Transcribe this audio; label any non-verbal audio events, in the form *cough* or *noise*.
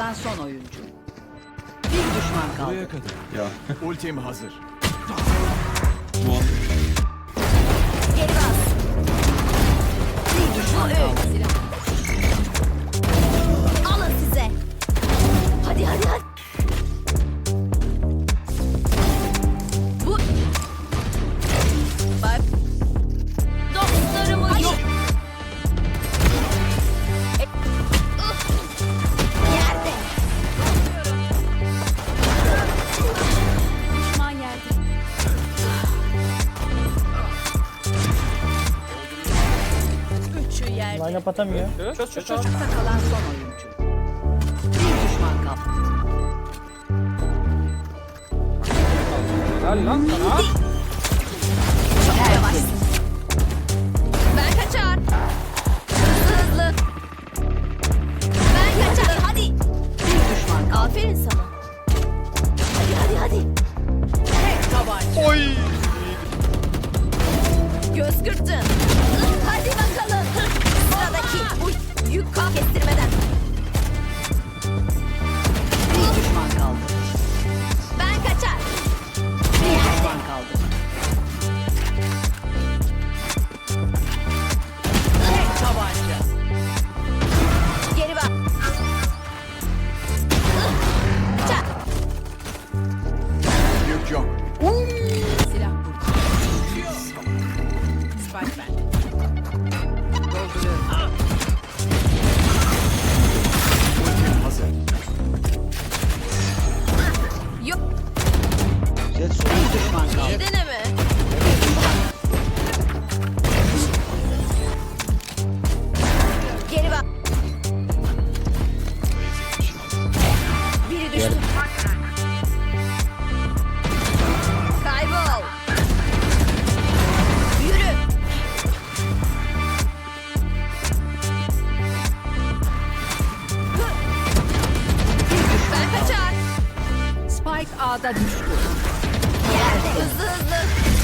kalan son oyuncu. Bir düşman kaldı. Buraya kadar. Ya Ultim hazır. *laughs* Üçü yerde. Line up atamıyor. Ayakta kalan son oyuncu. Bir düşman kaldı. Helal lan sana. Çok yavaşsın. Ben kaçar. Hızlı hızlı. Ben kaçar. Hadi. Bir düşman kaldı. Aferin sana. Hadi hadi hadi. Tek tabanca. Göz kırptın. Spike bende. Dolduruyorum. Ultim hazır. Yok. Bir düşman kaldı. Yedene mi? Geri bak. Biri düştü. A'da düştü. Yerde. Hızlı hızlı.